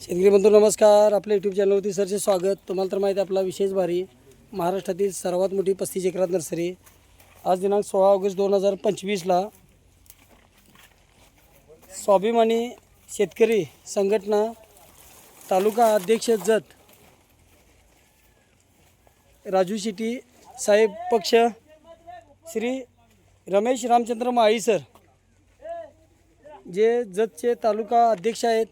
शेतकरी बंधू नमस्कार. आपल्या यूट्यूब चॅनलवरती सरचे स्वागत. तुम्हाला तर माहिती आहे आपला विशेष भारी. महाराष्ट्रातील सर्वात मोठी पस्तीस एकरात नर्सरी. आज दिनांक सोळा ऑगस्ट दोन हजार पंचवीसला स्वाभिमानी शेतकरी संघटना तालुका अध्यक्ष जत राजू शेट्टी साहेब पक्ष श्री रमेश रामचंद्र माळी सर जे जतचे तालुका अध्यक्ष आहेत.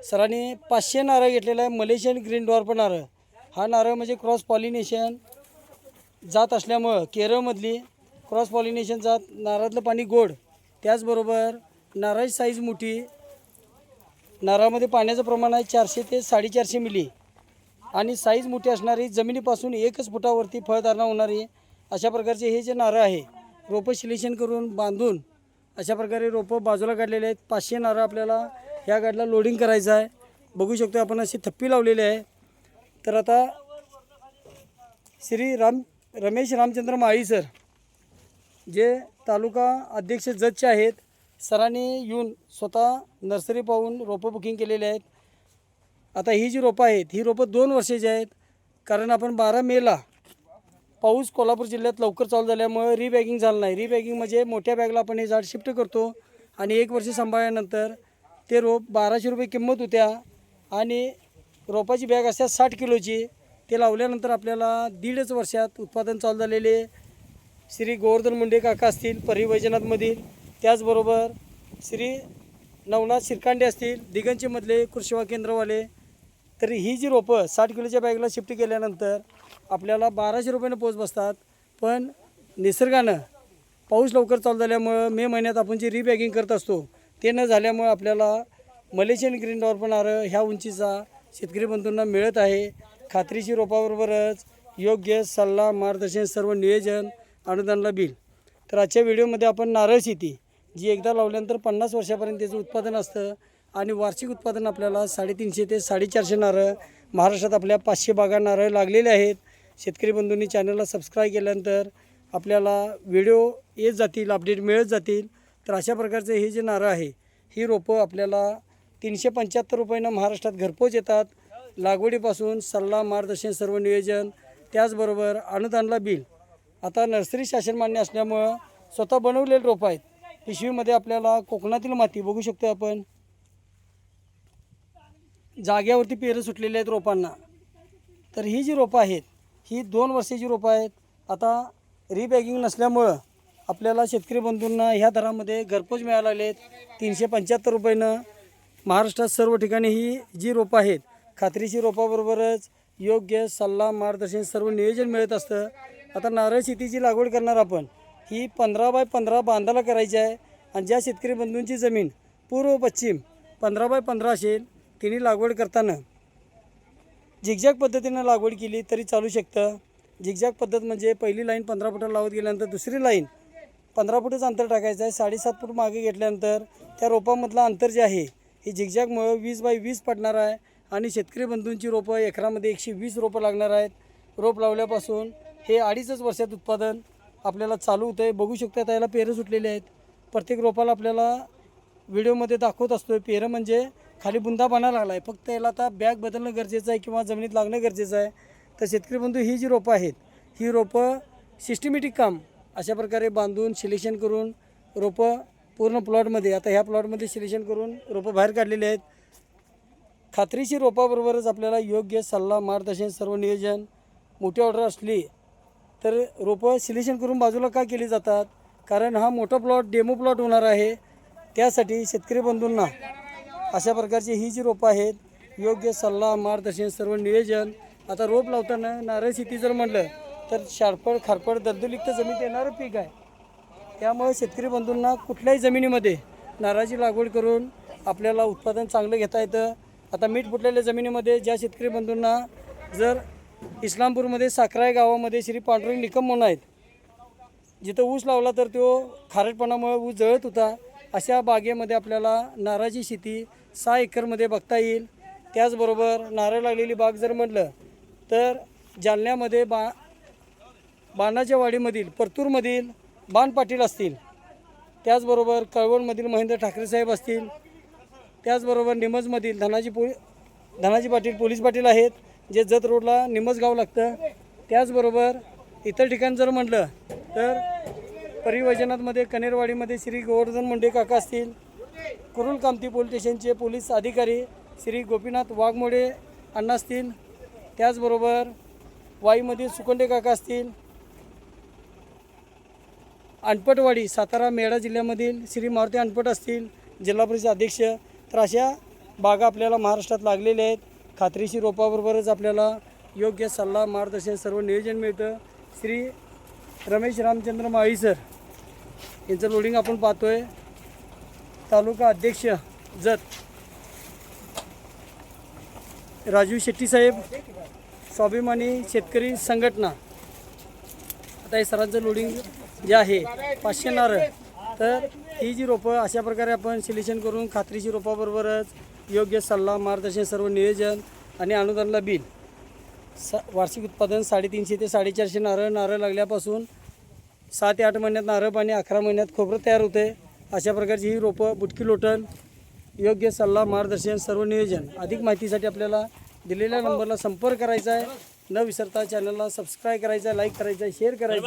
सरांनी पाचशे नारळ घेतलेला आहे. मलेशियन ग्रीन डॉर्प नारळ हा नारळ म्हणजे क्रॉस पॉलिनेशन जात असल्यामुळं केरळमधली क्रॉस पॉलिनेशन जात नारळातलं पाणी गोड. त्याचबरोबर नारळाची साईज मोठी. नारळामध्ये पाण्याचं प्रमाण आहे चारशे ते साडेचारशे मिली. आणि साईज मोठी असणारी जमिनीपासून एकच फुटावरती फळधारणा होणारी अशा प्रकारचे हे जे नारळ आहे रोपं सिलेक्शन करून बांधून अशा प्रकारे रोपं बाजूला काढलेले आहेत. पाचशे नारळ आपल्याला ह्या गाडीला लोडिंग करायचं आहे. बघू शकतो आपण अशी थप्पी लावलेली आहे. तर आता श्री राम रमेश रामचंद्र माळी सर जे तालुका अध्यक्ष जजचे आहेत सरांनी येऊन स्वतः नर्सरी पाहून रोपं बुकिंग केलेले आहेत. आता ही जी रोपं आहेत ही रोपं दोन वर्षाची आहेत. कारण आपण बारा मेला पाऊस कोल्हापूर जिल्ह्यात लवकर चालू झाल्यामुळे रिबॅगिंग झालं नाही. रिबॅगिंग म्हणजे मोठ्या बॅगला आपण हे झाड शिफ्ट करतो आणि एक वर्ष सांभाळल्यानंतर ते रोप बाराशे रुपये किंमत होत्या आणि रोपाची बॅग असतात साठ किलोची ते लावल्यानंतर आपल्याला दीडच वर्षात उत्पादन चालू झालेले श्री गोवर्धन मुंडे काका असतील परिवैजनाथमधील त्याचबरोबर श्री नवनाथ शिरकांडे असतील दिगंचीमधले कृषी केंद्रवाले. तर ही जी रोपं साठ किलोच्या बॅगला शिफ्ट केल्यानंतर आपल्याला बाराशे रुपयानं पोच बसतात. पण निसर्गानं पाऊस लवकर चालू झाल्यामुळं मे महिन्यात आपण जी रिबॅगिंग करत असतो ते न झाल्यामुळे आपल्याला मलेशियन ग्रीन डॉर्फ नारळ ह्या उंचीचा शेतकरी बंधूंना मिळत आहे. खात्रीशी रोपाबरोबरच योग्य सल्ला मार्गदर्शन सर्व नियोजन अनुदानला बिल. तर आजच्या व्हिडिओमध्ये आपण नारळ शेती जी एकदा लावल्यानंतर पन्नास वर्षापर्यंत त्याचं उत्पादन असतं आणि वार्षिक उत्पादन आपल्याला साडेतीनशे ते साडेचारशे नारळ महाराष्ट्रात आपल्या पाचशे बागा नारळ लागलेले आहेत. शेतकरी बंधूंनी चॅनलला सबस्क्राईब केल्यानंतर आपल्याला व्हिडिओ येत जातील अपडेट मिळत जातील. तर अशा प्रकारचे हे जे नारळ आहे ही रोपं आपल्याला तीनशे पंच्याहत्तर रुपयानं महाराष्ट्रात घरपोच येतात. लागवडीपासून सल्ला मार्गदर्शन सर्व नियोजन त्याचबरोबर अनुदानला बिल. आता नर्सरी शासन मान्य असल्यामुळं स्वतः बनवलेले रोपं आहेत. पिशवीमध्ये आपल्याला कोकणातील माती बघू शकतो आपण. जाग्यावरती पेरं सुटलेले आहेत रोपांना. तर ही जी रोपं आहेत ही दोन वर्षाची रोपं आहेत. आता रिबॅगिंग नसल्यामुळं आपल्याला शेतकरी बंधूंना ह्या दरामध्ये घरपोच मिळायला लागले आहेत तीनशे पंच्याहत्तर रुपयानं महाराष्ट्रात सर्व ठिकाणी ही जी रोपं आहेत खात्रीशी रोपाबरोबरच योग्य सल्ला मार्गदर्शन सर्व नियोजन मिळत असतं. आता नारळ शेतीची लागवड करणार आपण ही पंधरा बाय पंधरा बांधाला करायची आहे आणि ज्या शेतकरी बंधूंची जमीन पूर्व पश्चिम पंधरा बाय पंधरा असेल तिने लागवड करताना झिगझॅग पद्धतीनं लागवड केली तरी चालू शकतं. झिगझॅग पद्धत म्हणजे पहिली लाईन पंधरा फुटाला लावत गेल्यानंतर दुसरी लाईन पंधरा फुटच अंतर टाकायचं आहे. साडेसात फूट मागे घेतल्यानंतर त्या रोपामधलं अंतर जे आहे हे झिगझॅगमुळं वीस बाय वीस पडणार आहे आणि शेतकरी बंधूंची रोपं एकरामध्ये एकशे वीस रोपं लागणार आहेत. रोप लावल्यापासून हे अडीचच वर्षात उत्पादन आपल्याला चालू होतं आहे. बघू शकता त्याला पेरं सुटलेले आहेत. प्रत्येक रोपाला आपल्याला व्हिडिओमध्ये दाखवत असतो आहे पेरं म्हणजे खाली बुंदा बनायला लागला आहे फक्त याला आता बॅग बदलणं गरजेचं आहे किंवा जमिनीत लागणं गरजेचं आहे. तर शेतकरी बंधू ही जी रोपं आहेत ही रोपं सिस्टमॅटिक काम अशा प्रकारे बांधून सिलेक्शन करून रोपं पूर्ण प्लॉटमध्ये आता ह्या प्लॉटमध्ये सिलेक्शन करून रोपं बाहेर काढलेले आहेत. खात्रीशीर रोपाबरोबरच आपल्याला योग्य सल्ला मार्गदर्शन सर्व नियोजन मोठी ऑर्डर असली तर रोपं सिलेक्शन करून बाजूला का केली जातात? कारण हा मोठा प्लॉट डेमो प्लॉट होणार आहे. त्यासाठी शेतकरी बंधूंना अशा प्रकारची ही जी रोपं आहेत योग्य सल्ला मार्गदर्शन सर्व नियोजन आता रोप लावताना नारळ शेती जर म्हटलं तर शारपड खारपड दलदलिक्त जमीन येणारं पीक आहे. त्यामुळे शेतकरी बंधूंना कुठल्याही जमिनीमध्ये नारळाची लागवड करून आपल्याला उत्पादन चांगलं घेता येतं. आता मीठ फुटलेल्या जमिनीमध्ये ज्या शेतकरी बंधूंना जर इस्लामपूरमध्ये साखराय गावामध्ये श्री पांडुरंग निकम म्हणून आहेत जिथं ऊस लावला तर तो खारटपणामुळे ऊस जळत होता अशा बागेमध्ये आपल्याला नारळाची शेती सहा एकरमध्ये बघता येईल. त्याचबरोबर नारळ लागलेली बाग जर म्हटलं तर जालन्यामध्ये बा बाणाच्या वाडीमधील परतूरमधील बाण पाटील असतील. त्याचबरोबर कळवणमधील महेंद्र ठाकरे साहेब असतील. त्याचबरोबर निमजमधील धनाजी पो धनाजी पाटील पोलीस पाटील आहेत जे जत रोडला निमजगाव लागतं. त्याचबरोबर इतर ठिकाण जर म्हटलं तर परिवजनातमध्ये कनेरवाडीमध्ये श्री गोवर्धन मुंडे काका असतील. कुरुल कामती पोलीस स्टेशनचे पोलीस अधिकारी श्री गोपीनाथ वाघमोडे अण्णा असतील. त्याचबरोबर वाईमधील सुकंडे काका असतील. अनपटवाडी सातारा मेढा जिल्ह्यामधील श्री मारुती अनपट असतील जिल्हा परिषद अध्यक्ष तर अशा बागा आपल्याला महाराष्ट्रात लागलेल्या आहेत. खात्रीशीर रोपाबरोबरच आपल्याला योग्य सल्ला मार्गदर्शन सर्व नियोजन मिळतं. श्री रमेश रामचंद्र माळी सर यांचं लोडिंग आपण पाहतोय. तालुका अध्यक्ष जत राजू शेट्टी साहेब स्वाभिमानी शेतकरी संघटना. आता हे सरांचं लोडिंग जे आहे पाचशे नारळ तर ही जी रोपं अशा प्रकारे आपण सिलेक्शन करून खात्रीची रोपाबरोबरच योग्य सल्ला मार्गदर्शन सर्व नियोजन आणि अनुदानला बिल. स वार्षिक उत्पादन साडेतीनशे ते साडेचारशे नारळ नारळ लागल्यापासून सहा ते आठ महिन्यात नारळ पाणी अकरा महिन्यात खोबरं तयार होते. अशा प्रकारची ही रोपं बुटकी लोटण योग्य सल्ला मार्गदर्शन सर्व नियोजन अधिक माहितीसाठी आपल्याला दिलेल्या नंबरला संपर्क करायचा आहे. न विसरता चॅनलला सबस्क्राईब करायचं आहे लाईक करायचं आहे शेअर करायचं.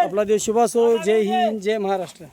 आपला देश शुभ असो जय हिंद जय महाराष्ट्र.